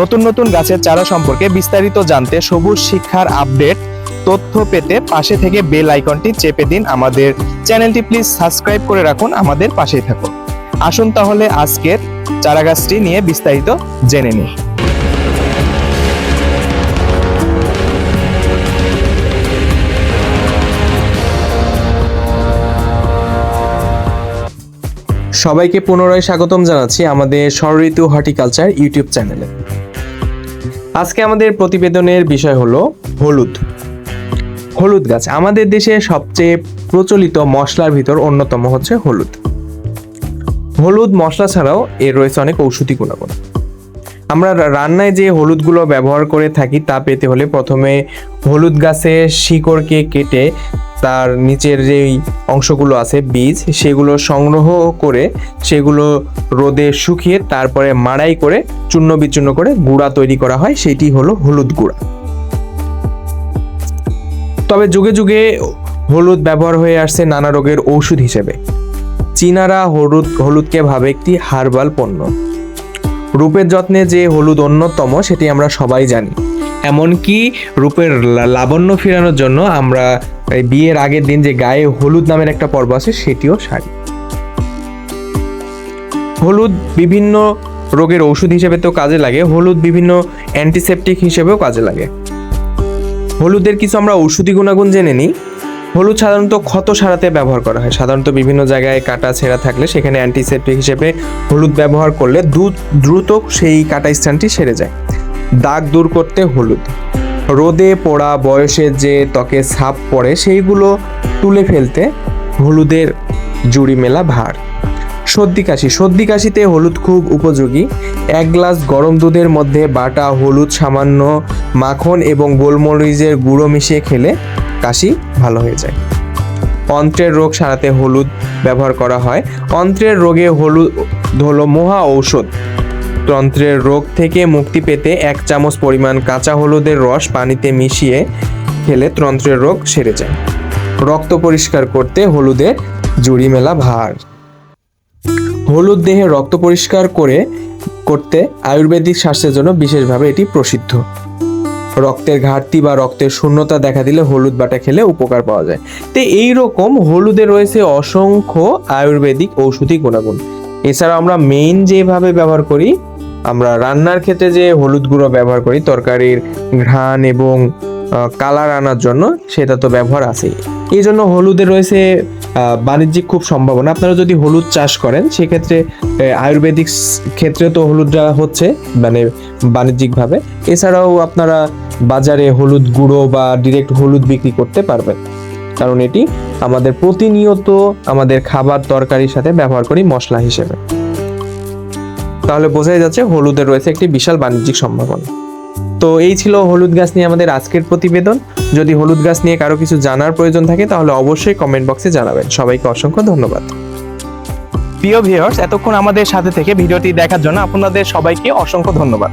নতুন নতুন গাছের চারা সম্পর্কে বিস্তারিত জানতে সবুজ শিক্ষার আপডেট, তথ্য পেতে পাশে থেকে বেল আইকনটি চেপে দিন আমাদের চ্যানেলটি। প্লিজ সাবস্ক্রাইব করে রাখুন আমাদের পাশেই থাকুন। আসুন তাহলে আজকের চারাগাছটি নিয়ে বিস্তারিত জেনে নিই। সবাইকে পুনরায় স্বাগতম জানাচ্ছি আমাদের ষড়ঋতু হর্টিকালচার ইউটিউব চ্যানেলে। আজকে আমাদের প্রতিবেদনের বিষয় হলো হলুদ। হলুদ গাছ। আমাদের দেশে সবচেয়ে প্রচলিত মশলার ভিতর অন্যতম হচ্ছে হলুদ। হলুদ মশলা ছাড়াও এর রয়েছে অনেক ঔষধি গুণাগুণ। আমরা রান্নায় যে হলুদগুলো ব্যবহার করে থাকি তা পেতে হলে প্রথমে হলুদ গাছের শিকড়কে কেটে তার নিচের যেই অংশগুলো আছে, বীজ, সেগুলো সংগ্রহ করে সেগুলো রোদে শুকিয়ে তারপরে মাড়াই করে চূর্ণ বিচূর্ণ করে গুঁড়া তৈরি করা হয়, সেটি হলো হলুদ গুঁড়া। তবে যুগে যুগে হলুদ ব্যবহার হয়ে আসছে নানা রোগের ঔষধ হিসেবে। চীনারা হলুদ, হলুদকে ভাবে একটি হার্বাল পণ্য। রূপের যত্নে যে হলুদ অন্যতম, সেটি আমরা সবাই জানি। এমনকি রূপের লাবণ্য ফেরানোর জন্য আমরা বিয়ের আগের দিন যে গায়ে হলুদ নামের একটা পর্ব আছে, সেটিও সারি হলুদ বিভিন্ন রোগের ওষুধ হিসেবে তো কাজে লাগে, হলুদ বিভিন্ন অ্যান্টিসেপটিক হিসেবেও কাজে লাগে। হলুদের কিছু আমরা ঔষধি গুণাগুণ জেনে নিই। হলুদ সাধারণত ক্ষত সারাতে ব্যবহার করা হয়। সাধারণত বিভিন্ন জায়গায় কাটা ছেঁড়া থাকলে সেখানে অ্যান্টিসেপটিক হিসেবে হলুদ ব্যবহার করলে দ্রু- দ্রুত সেই কাটা স্থানটি সেরে যায়। দাগ দূর করতে হলুদ। রোদে পোড়া বয়সে যে ত্বকে ছাপ পড়ে, সেইগুলো তুলে ফেলতে হলুদের জুড়ি মেলা ভার। সর্দি কাশি, সর্দি কাশিতে হলুদ খুব উপযোগী। এক গ্লাস গরম দুধের মধ্যে বাটা হলুদ, সামান্য মাখন এবং গোলমরিচের গুঁড়ো মিশিয়ে খেলে কাশি ভালো হয়ে যায়। অন্ত্রের রোগ সারাতে হলুদ ব্যবহার করা হয়। অন্ত্রের রোগে হলুদ হলো মহা ঔষধ। তন্ত্রের রোগ থেকে মুক্তি পেতে এক চামচ পরিমাণ কাঁচা হলুদের রস পানিতে মিশিয়ে খেলে তন্ত্রের রোগ সেরে যায়। রক্ত পরিষ্কার করতে হলুদের জুড়ি মেলা ভার। হলুদ দেহে রক্ত পরিষ্কার করে করতে আয়ুর্বেদিক স্বাস্থ্যের জন্য বিশেষভাবে এটি প্রসিদ্ধ। রক্তের ঘাটতি বা রক্তের শূন্যতা দেখা দিলে হলুদ বাটা খেলে উপকার পাওয়া যায়। তো এই রকম হলুদে রয়েছে অসংখ্য আয়ুর্বেদিক ঔষধি গুণাগুণ। এছাড়া আমরা মেইন যেভাবে ব্যবহার করি আমরা রান্নার ক্ষেত্রে যে হলুদ গুঁড়ো ব্যবহার করি, তরকারির ঘ্রাণ এবং কালার আনার জন্য সেটা তো ব্যবহার আছেই এই জন্য হলুদে রয়েছে বাণিজ্যিক খুব সম্ভাবনা। আপনারা যদি হলুদ চাষ করেন, সেক্ষেত্রে আয়ুর্বেদিক ক্ষেত্রে তো হলুদটা হচ্ছে মানে বাণিজ্যিকভাবে। এছাড়াও আপনারা বাজারে হলুদ গুঁড়ো বা ডিরেক্ট হলুদ বিক্রি করতে পারবেন। কারণ এটি আমাদের প্রতিনিয়ত আমাদের খাবার তরকারির সাথে ব্যবহার করি মশলা হিসেবে। তাহলে বোঝাই যাচ্ছে হলুদের রয়েছে একটি বিশাল বাণিজ্যিক সম্ভাবনা। তো এই ছিল হলুদ গাছ নিয়ে আমাদের আজকের প্রতিবেদন। যদি হলুদ গাছ নিয়ে কারও কিছু জানার প্রয়োজন থাকে, তাহলে অবশ্যই কমেন্ট বক্সে জানাবেন। সবাইকে অসংখ্য ধন্যবাদ। প্রিয় ভিউয়ার্স এতক্ষণ আমাদের সাথে থেকে ভিডিওটি দেখার জন্য আপনাদের সবাইকে অসংখ্য ধন্যবাদ।